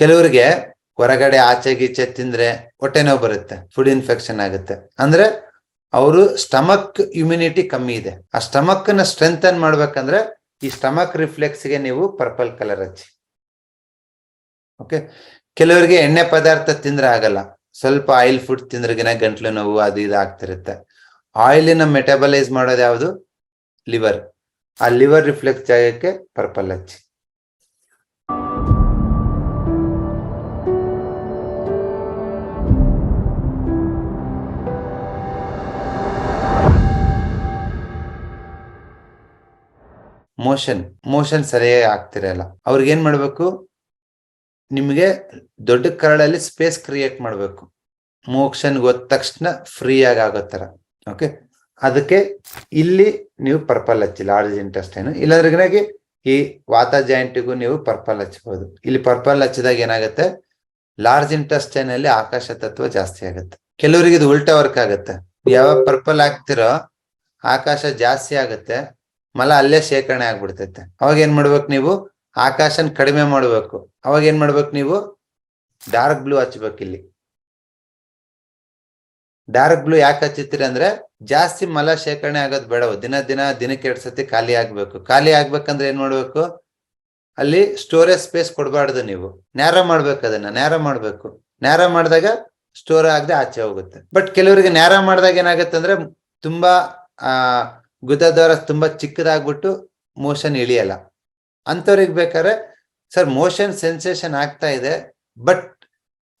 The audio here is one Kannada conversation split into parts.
ಕೆಲವರಿಗೆ ಹೊರಗಡೆ ಆಚೆ ಗೀಚೆ ತಿಂದ್ರೆ ಹೊಟ್ಟೆ ನೋವು ಬರುತ್ತೆ ಫುಡ್ ಇನ್ಫೆಕ್ಷನ್ ಆಗುತ್ತೆ. ಅಂದ್ರೆ ಅವರು ಸ್ಟಮಕ್ ಇಮ್ಯುನಿಟಿ ಕಮ್ಮಿ ಇದೆ. ಆ ಸ್ಟಮಕ್ನ ಸ್ಟ್ರೆಂಥನ್ ಮಾಡ್ಬೇಕಂದ್ರೆ ಈ ಸ್ಟಮಕ್ ರಿಫ್ಲೆಕ್ಸ್ಗೆ ನೀವು ಪರ್ಪಲ್ ಕಲರ್ ಹಚ್ಚಿ. ಓಕೆ ಕೆಲವರಿಗೆ ಎಣ್ಣೆ ಪದಾರ್ಥ ತಿಂದ್ರೆ ಆಗಲ್ಲ. ಸ್ವಲ್ಪ ಆಯಿಲ್ ಫುಡ್ ತಿಂದ್ರಗಿನ ಗಂಟ್ಲು ನೋವು ಅದು ಇದು ಆಗ್ತಿರುತ್ತೆ. ಆಯಿಲಿನ ಮೆಟಬಲೈಸ್ ಮಾಡೋದು ಯಾವುದು? ಲಿವರ್ ಆ ಲಿವರ್ ರಿಫ್ಲೆಕ್ಸ್ ಜಾಗಕ್ಕೆ ಪರ್ಪಲ್ ಹಚ್ಚಿ. ಮೋಷನ್ ಮೋಷನ್ ಸರಿಯಾಗಿ ಆಗ್ತಿರಲ್ಲ ಅವ್ರಿಗೆ ಏನ್ ಮಾಡ್ಬೇಕು? ನಿಮಗೆ ದೊಡ್ಡ ಕರಳಲ್ಲಿ ಸ್ಪೇಸ್ ಕ್ರಿಯೇಟ್ ಮಾಡ್ಬೇಕು. ಮೋಕ್ಷನ್ ಹೋದ ತಕ್ಷಣ ಫ್ರೀ ಆಗಿ ತರ ಓಕೆ ಅದಕ್ಕೆ ಇಲ್ಲಿ ನೀವು ಪರ್ಪಲ್ ಹಚ್ಚಿ ಲಾರ್ಜ್ ಇಂಟೆಸ್ಟೈನ್ ಇಲ್ಲದ್ರಾಗಿ ಈ ವಾತ ಜಾಯಿಂಟಿಗೂ ನೀವು ಪರ್ಪಲ್ ಹಚ್ಚಬಹುದು ಇಲ್ಲಿ ಪರ್ಪಲ್ ಹಚ್ಚಿದಾಗ ಏನಾಗುತ್ತೆ? ಲಾರ್ಜ್ ಇಂಟೆಸ್ಟೈನ್ ಅಲ್ಲಿ ಆಕಾಶ ತತ್ವ ಜಾಸ್ತಿ ಆಗುತ್ತೆ. ಕೆಲವರಿಗೆ ಇದು ಉಲ್ಟಾ ವರ್ಕ್ ಆಗುತ್ತೆ. ಯಾವಾಗ ಪರ್ಪಲ್ ಹಾಕ್ತಿರೋ ಆಕಾಶ ಜಾಸ್ತಿ ಆಗುತ್ತೆ. ಮಲ ಅಲ್ಲೇ ಶೇಖರಣೆ ಆಗ್ಬಿಡ್ತೈತೆ. ಅವಾಗ ಏನ್ ಮಾಡ್ಬೇಕು ನೀವು? ಆಕಾಶನ್ ಕಡಿಮೆ ಮಾಡ್ಬೇಕು. ಅವಾಗ ಏನ್ ಮಾಡ್ಬೇಕು ನೀವು? ಡಾರ್ಕ್ ಬ್ಲೂ ಹಚ್ಬೇಕು ಇಲ್ಲಿ. ಡಾರ್ಕ್ ಬ್ಲೂ ಯಾಕೆ ಹಚ್ಚುತ್ತೀರಿ ಅಂದ್ರೆ ಜಾಸ್ತಿ ಮಲ ಶೇಖರಣೆ ಆಗೋದು ಬೇಡವು ದಿನ ದಿನ ದಿನಕ್ಕೆ ಎರಡ್ ಸತಿ ಖಾಲಿ ಆಗ್ಬೇಕು. ಖಾಲಿ ಆಗ್ಬೇಕಂದ್ರೆ ಏನ್ ಮಾಡ್ಬೇಕು? ಅಲ್ಲಿ ಸ್ಟೋರೇಜ್ ಸ್ಪೇಸ್ ಕೊಡಬಾರ್ದು ನೀವು. ನೇರ ಮಾಡ್ಬೇಕು ಅದನ್ನ. ನೇರ ಮಾಡ್ಬೇಕು. ನೇರ ಮಾಡಿದಾಗ ಸ್ಟೋರ್ ಆಗದೆ ಆಚೆ ಹೋಗುತ್ತೆ. ಬಟ್ ಕೆಲವರಿಗೆ ನೇರ ಮಾಡಿದಾಗ ಏನಾಗುತ್ತೆ ಅಂದ್ರೆ ತುಂಬಾ, ಆ ಗುದದ್ವಾರ ತುಂಬಾ ಚಿಕ್ಕದಾಗ್ಬಿಟ್ಟು ಮೋಷನ್ ಇಳಿಯಲ್ಲ. ಅಂಥವ್ರಿಗೆ ಬೇಕಾದ್ರೆ, ಸರ್, ಮೋಷನ್ ಸೆನ್ಸೇಷನ್ ಆಗ್ತಾ ಇದೆ, ಬಟ್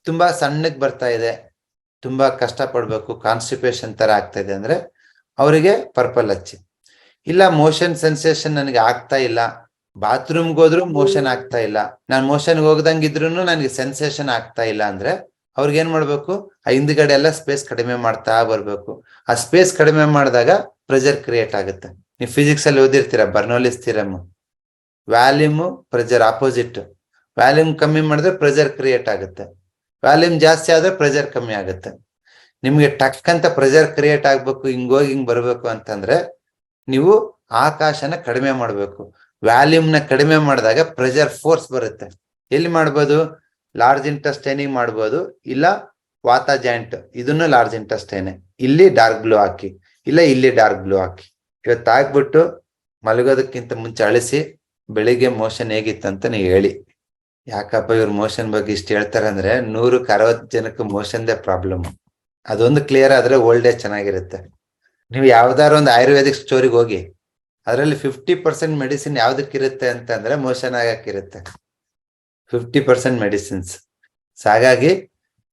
ತುಂಬಾ ಸಣ್ಣಗೆ ಬರ್ತಾ ಇದೆ, ತುಂಬಾ ಕಷ್ಟ ಪಡ್ಬೇಕು ಕಾನ್ಸ್ಟಿಪೇಷನ್ ತರ ಆಗ್ತಾ ಇದೆ ಅಂದ್ರೆ ಅವರಿಗೆ ಪರ್ಪಲ್ ಹಚ್ಚಿ. ಇಲ್ಲ, ಮೋಷನ್ ಸೆನ್ಸೇಷನ್ ನನಗೆ ಆಗ್ತಾ ಇಲ್ಲ, ಬಾತ್ರೂಮ್ಗೆ ಹೋದ್ರು ಮೋಷನ್ ಆಗ್ತಾ ಇಲ್ಲ, ನಾನು ಮೋಷನ್ಗೆ ಹೋಗ್ದಂಗಿದ್ರು ನನಗೆ ಸೆನ್ಸೇಷನ್ ಆಗ್ತಾ ಇಲ್ಲ ಅಂದ್ರೆ ಅವ್ರಿಗೆ ಏನ್ ಮಾಡ್ಬೇಕು? ಆ ಹಿಂದ್ಗಡೆ ಎಲ್ಲ ಸ್ಪೇಸ್ ಕಡಿಮೆ ಮಾಡ್ತಾ ಬರ್ಬೇಕು. ಆ ಸ್ಪೇಸ್ ಕಡಿಮೆ ಮಾಡಿದಾಗ ಪ್ರೆಷರ್ ಕ್ರಿಯೇಟ್ ಆಗುತ್ತೆ. ನೀವು ಫಿಸಿಕ್ಸ್ ಅಲ್ಲಿ ಓದಿರ್ತೀರ Bernoulli theorem volume pressure opposite volume ಕಮ್ಮಿ ಮಾಡಿದ್ರೆ ಪ್ರೆಷರ್ ಕ್ರಿಯೇಟ್ ಆಗುತ್ತೆ. ವ್ಯಾಲ್ಯೂಮ್ ಜಾಸ್ತಿ ಆದ್ರೆ ಪ್ರೆಷರ್ ಕಮ್ಮಿ ಆಗುತ್ತೆ. ನಿಮ್ಗೆ ಟಕ್ ಅಂತ ಕ್ರಿಯೇಟ್ ಆಗ್ಬೇಕು ಹಿಂಗೋಗಿ ಹಿಂಗ್ ಬರ್ಬೇಕು ಅಂತಂದ್ರೆ ನೀವು ಆಕಾಶನ ಕಡಿಮೆ ಮಾಡ್ಬೇಕು. ವ್ಯಾಲ್ಯೂಮ್ನ ಕಡಿಮೆ ಮಾಡಿದಾಗ ಪ್ರೆಷರ್ ಫೋರ್ಸ್ ಬರುತ್ತೆ. ಎಲ್ಲಿ ಮಾಡ್ಬೋದು? ಲಾರ್ಜ್ ಇಂಟಸ್ಟೈನಿಂಗ್ ಮಾಡ್ಬೋದು. ಇಲ್ಲ ವಾತ ಜಾಯಿಂಟ್ ಇದನ್ನು ಲಾರ್ಜ್ ಇಂಟಸ್ಟೈನೆ ಇಲ್ಲಿ ಡಾರ್ಕ್ ಬ್ಲೂ ಹಾಕಿ, ಇಲ್ಲ ಇಲ್ಲಿ ಡಾರ್ಕ್ ಬ್ಲೂ ಹಾಕಿ. ಇವತ್ತು ಹಾಕ್ಬಿಟ್ಟು ಮಲಗೋದಕ್ಕಿಂತ ಮುಂಚೆ ಅಳಿಸಿ, ಬೆಳಿಗ್ಗೆ ಮೋಷನ್ ಹೇಗಿತ್ತಂತ ನೀವು ಹೇಳಿ. ಯಾಕಪ್ಪ ಇವ್ರ ಮೋಷನ್ ಬಗ್ಗೆ ಇಷ್ಟು ಹೇಳ್ತಾರೆ ಅಂದ್ರೆ ನೂರಕ್ಕೆ ಅರವತ್ತು ಜನಕ್ಕೆ ಮೋಷನ್ದೇ ಪ್ರಾಬ್ಲಮ್ ಅದೊಂದು ಕ್ಲಿಯರ್ ಆದ್ರೆ ಓಲ್ಡ್ ಏಜ್ ಚೆನ್ನಾಗಿರುತ್ತೆ. ನೀವು ಯಾವ್ದಾದ್ರು ಒಂದು ಆಯುರ್ವೇದಿಕ್ ಸ್ಟೋರಿಗೆ ಹೋಗಿ, ಅದರಲ್ಲಿ ಫಿಫ್ಟಿ ಪರ್ಸೆಂಟ್ ಮೆಡಿಸಿನ್ ಯಾವ್ದಕ್ಕಿರುತ್ತೆ ಅಂತಂದ್ರೆ ಮೋಷನ್ ಆಗಕ್ಕಿರುತ್ತೆ. ಫಿಫ್ಟಿ ಪರ್ಸೆಂಟ್ ಮೆಡಿಸಿನ್ಸ್ ಸೊ ಹಾಗಾಗಿ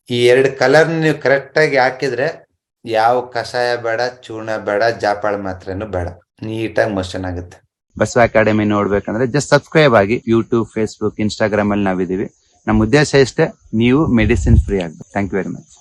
ಈ ಎರಡು ಕಲರ್ ನೀವು ಕರೆಕ್ಟ್ ಆಗಿ ಹಾಕಿದ್ರೆ ಯಾವ ಕಷಾಯ ಬೇಡ, ಚೂರ್ಣ ಬೇಡ, ಜಾಪಾಳ ಮಾತ್ರನು ಬೇಡ. ನೀಟಾಗಿ ಮೋಷನ್ ಆಗುತ್ತೆ. ಬಸವ ಅಕಾಡೆಮಿ ನೋಡ್ಬೇಕಂದ್ರೆ ಜಸ್ಟ್ ಸಬ್ಸ್ಕ್ರೈಬ್ ಆಗಿ ಯೂಟ್ಯೂಬ್ ಫೇಸ್ಬುಕ್ ಇನ್ಸ್ಟಾಗ್ರಾಮ್ ಅಲ್ಲಿ ನಾವಿದೀವಿ ನಮ್ಮ ಉದ್ದೇಶ ಇಷ್ಟೇ, ನೀವು ಮೆಡಿಸಿನ್ ಫ್ರೀ ಆಗ್ಬೇಕು. Thank you very much